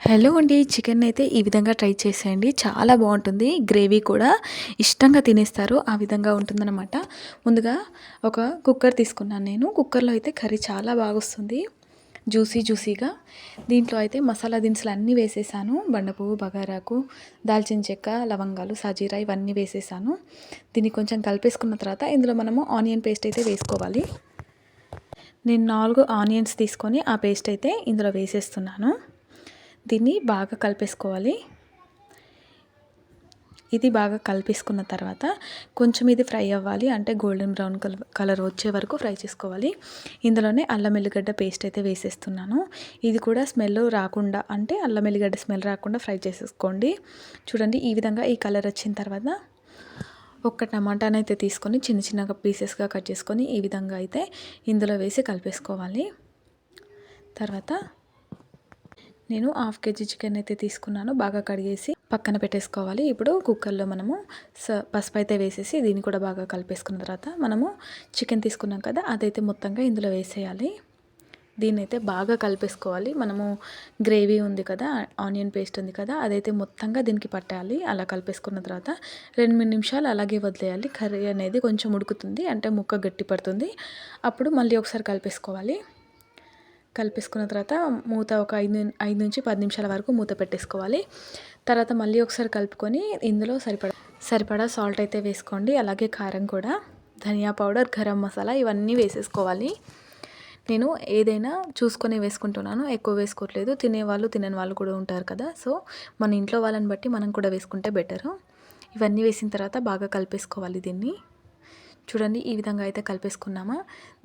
Hello అండి chicken అయితే ఈ విధంగా ట్రై చేసేయండి. చాలా బాగుంటుంది. గ్రేవీ కూడా ఇష్టంగా తినేస్తారు. ఆ విధంగా ఉంటుందన్నమాట. ముందుగా ఒక కుక్కర్ తీసుకున్నాను నేను. కుక్కర్లో అయితే కర్రీ చాలా బాగా వస్తుంది. జ్యూసీ జ్యూసీగా. దీంట్లో అయితే మసాలా దినుసులు అన్నీ వేసేసాను. బండపువ్వు బగారాకు దాల్చిన చెక్క లవంగాలు సాజీరా ఇవన్నీ వేసేసాను. దీన్ని కొంచెం కలిపేసుకున్న తర్వాత ఇందులో మనము ఆనియన్ పేస్ట్ అయితే వేసుకోవాలి. నేను నాలుగు ఆనియన్స్ తీసుకొని ఆ పేస్ట్ అయితే ఇందులో వేసేస్తున్నాను. దీన్ని బాగా కలిపేసుకోవాలి. ఇది బాగా కలిపేసుకున్న తర్వాత కొంచెం ఇది ఫ్రై అవ్వాలి. అంటే గోల్డెన్ బ్రౌన్ కలర్ వచ్చే వరకు ఫ్రై చేసుకోవాలి. ఇందులోనే అల్లం ఎల్లిగడ్డ పేస్ట్ అయితే వేసేస్తున్నాను. ఇది కూడా స్మెల్ రాకుండా అంటే అల్లం ఎల్లిగడ్డ స్మెల్ రాకుండా ఫ్రై చేసేసుకోండి. చూడండి ఈ విధంగా ఈ కలర్ వచ్చిన తర్వాత ఒక్క టమాటాని అయితే తీసుకొని చిన్న చిన్నగా పీసెస్గా కట్ చేసుకొని ఈ విధంగా అయితే ఇందులో వేసి కలిపేసుకోవాలి. తర్వాత నేను హాఫ్ కేజీ చికెన్ అయితే తీసుకున్నాను. బాగా కడిగేసి పక్కన పెట్టేసుకోవాలి. ఇప్పుడు కుక్కర్లో మనము స పసుపు అయితే వేసేసి దీన్ని కూడా బాగా కలిపేసుకున్న తర్వాత మనము చికెన్ తీసుకున్నాం కదా అదైతే మొత్తంగా ఇందులో వేసేయాలి. దీన్ని అయితే బాగా కలిపేసుకోవాలి. మనము గ్రేవీ ఉంది కదా ఆనియన్ పేస్ట్ ఉంది కదా అదైతే మొత్తంగా దీనికి పట్టాలి అలా కలిపేసుకున్న తర్వాత రెండు మూడు నిమిషాలు అలాగే వదిలేయాలి. కర్రీ అనేది కొంచెం ఉడుకుతుంది అంటే ముక్క గట్టి పడుతుంది. అప్పుడు మళ్ళీ ఒకసారి కలిపేసుకోవాలి. కలిపేసుకున్న తర్వాత మూత ఒక ఐదు ఐదు నుంచి పది నిమిషాల వరకు మూత పెట్టేసుకోవాలి. తర్వాత మళ్ళీ ఒకసారి కలుపుకొని ఇందులో సరిపడా సరిపడా సాల్ట్ అయితే వేసుకోండి. అలాగే కారం కూడా. ధనియా పౌడర్ గరం మసాలా ఇవన్నీ వేసేసుకోవాలి. నేను ఏదైనా చూసుకొని వేసుకుంటున్నాను. ఎక్కువ వేసుకోవట్లేదు. తినేవాళ్ళు తినని వాళ్ళు కూడా ఉంటారు కదా. సో మన ఇంట్లో వాళ్ళని బట్టి మనం కూడా వేసుకుంటే బెటరు. ఇవన్నీ వేసిన తర్వాత బాగా కలిపేసుకోవాలి దీన్ని. చూడండి ఈ విధంగా అయితే కలిపేసుకున్నామా.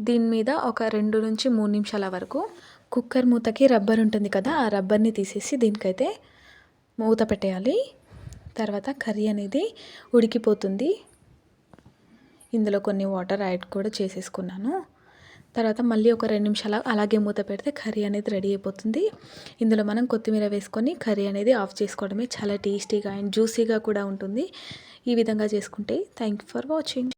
దీని మీద ఒక రెండు నుంచి మూడు నిమిషాల వరకు కుక్కర్ మూతకి రబ్బర్ ఉంటుంది కదా ఆ రబ్బర్ని తీసేసి దీనికైతే మూత పెట్టేయాలి. తర్వాత కర్రీ అనేది ఉడికిపోతుంది. ఇందులో కొన్ని వాటర్ యాడ్ కూడా చేసేసుకున్నాను. తర్వాత మళ్ళీ ఒక రెండు నిమిషాలు అలాగే మూత పెడితే కర్రీ అనేది రెడీ అయిపోతుంది. ఇందులో మనం కొత్తిమీర వేసుకొని కర్రీ అనేది ఆఫ్ చేసుకోవడమే చాలా టేస్టీగా అండ్ జ్యూసీగా కూడా ఉంటుంది. ఈ విధంగా చేసుకుంటే థ్యాంక్ యూ ఫర్ వాచింగ్.